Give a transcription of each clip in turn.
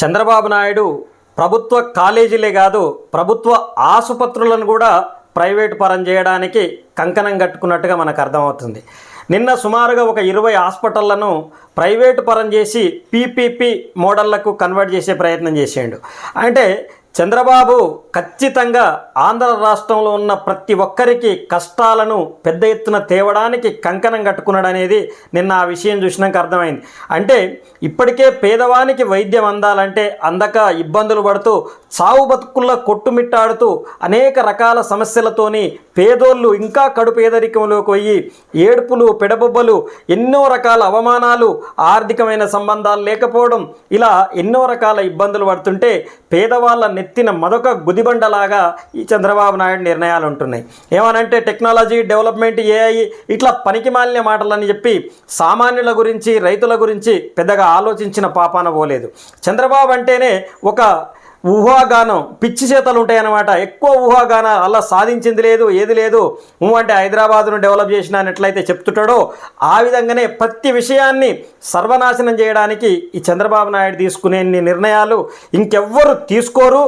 చంద్రబాబు నాయుడు ప్రభుత్వ కాలేజీలే కాదు ప్రభుత్వ ఆసుపత్రులను కూడా ప్రైవేటు పరం చేయడానికి కంకణం కట్టుకున్నట్టుగా మనకు అర్థమవుతుంది. నిన్న సుమారుగా ఒక ఇరవై హాస్పిటళ్ళను ప్రైవేటు పరం చేసి పీపీపీ మోడళ్ళకు కన్వర్ట్ చేసే ప్రయత్నం చేసిండు. అంటే చంద్రబాబు ఖచ్చితంగా ఆంధ్ర రాష్ట్రంలో ఉన్న ప్రతి ఒక్కరికి కష్టాలను పెద్ద ఎత్తున తేవడానికి కంకణం కట్టుకున్నాడు అనేది నిన్న ఆ విషయం చూసినాక అర్థమైంది. అంటే ఇప్పటికే పేదవానికి వైద్యం అందాలంటే అందక ఇబ్బందులు పడుతూ చావు బతుకుల్లో కొట్టుమిట్టాడుతూ అనేక రకాల సమస్యలతోని పేదోళ్ళు ఇంకా కడు పేదరికంలోకి పోయి ఏడుపులు పెడబొబ్బలు ఎన్నో రకాల అవమానాలు ఆర్థికమైన సంబంధాలు లేకపోవడం ఇలా ఎన్నో రకాల ఇబ్బందులు పడుతుంటే పేదవాళ్ళ నెత్తిన మరొక గుదిబండలాగా ఈ చంద్రబాబు నాయుడు నిర్ణయాలు ఉంటున్నాయి. ఏమనంటే టెక్నాలజీ డెవలప్మెంట్ ఏఐ ఇట్లా పనికి మాలిన మాటలని చెప్పి సామాన్యుల గురించి రైతుల గురించి పెద్దగా ఆలోచించిన పాపాన పోలేదు. చంద్రబాబు అంటేనే ఒక ఊహాగానం పిచ్చి చేతలు ఉంటాయన్నమాట. ఎక్కువ ఊహాగానం అలా సాధించింది లేదు ఏది లేదు. అంటే హైదరాబాద్ను డెవలప్ చేసిన ఎట్లయితే చెప్తుంటాడో ఆ విధంగానే ప్రతి విషయాన్ని సర్వనాశనం చేయడానికి ఈ చంద్రబాబు నాయుడు తీసుకునే నిర్ణయాలు ఇంకెవ్వరు తీసుకోరు.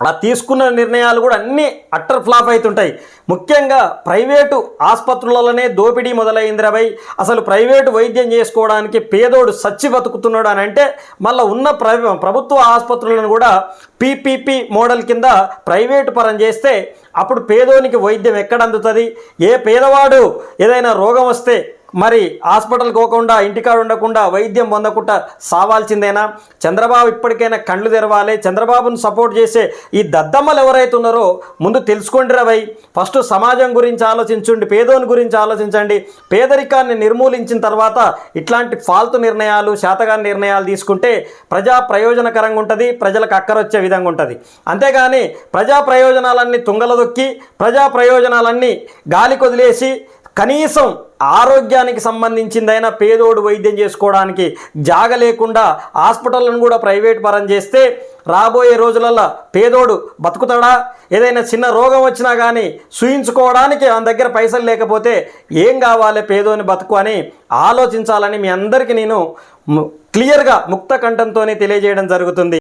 ఆ తీసుకున్న నిర్ణయాలు కూడా అన్నీ అట్టర్ ఫ్లాప్ అవుతుంటాయి ముఖ్యంగా ప్రైవేటు ఆసుపత్రులలోనే దోపిడీ మొదలైందిరాబై అసలు ప్రైవేటు వైద్యం చేసుకోవడానికి పేదోడు సచ్చి బతుకుతున్నాడు అని అంటే మళ్ళీ ఉన్న ప్రభుత్వ ఆసుపత్రులను కూడా పీపీపీ మోడల్ కింద ప్రైవేటు పరం చేస్తే అప్పుడు పేదోనికి వైద్యం ఎక్కడ అందుతుంది? ఏ పేదవాడు ఏదైనా రోగం వస్తే మరి హాస్పిటల్కి పోకుండా ఇంటికాడ ఉండకుండా వైద్యం పొందకుండా సావాల్సిందేనా? చంద్రబాబు ఇప్పటికైనా కళ్ళు తెరవాలి. చంద్రబాబును సపోర్ట్ చేసే ఈ దద్దమ్మలు ఎవరైతే ఉన్నారో ముందు తెలుసుకోండి రవై ఫస్ట్ సమాజం గురించి ఆలోచించండి పేదోని గురించి ఆలోచించండి. పేదరికాన్ని నిర్మూలించిన తర్వాత ఇట్లాంటి ఫాల్తు నిర్ణయాలు శాతగాని నిర్ణయాలు తీసుకుంటే ప్రజా ప్రయోజనకరంగా ఉంటుంది ప్రజలకు అక్కరొచ్చే విధంగా ఉంటుంది. అంతేగాని ప్రజా ప్రయోజనాలన్నీ తుంగలదొక్కి ప్రజా ప్రయోజనాలన్నీ గాలి కొదిలేసి కనీసం ఆరోగ్యానికి సంబంధించిందైనా పేదోడు వైద్యం చేసుకోవడానికి జాగ లేకుండా హాస్పిటల్ను కూడా ప్రైవేట్ పరం చేస్తే రాబోయే రోజులల్లో పేదోడు బతుకుతాడా? ఏదైనా చిన్న రోగం వచ్చినా కానీ సూయించుకోవడానికి మన దగ్గర పైసలు లేకపోతే ఏం కావాలి పేదోని బతుకు అని ఆలోచించాలని మీ అందరికీ నేను క్లియర్గా ముక్త కంఠంతోనే తెలియజేయడం జరుగుతుంది.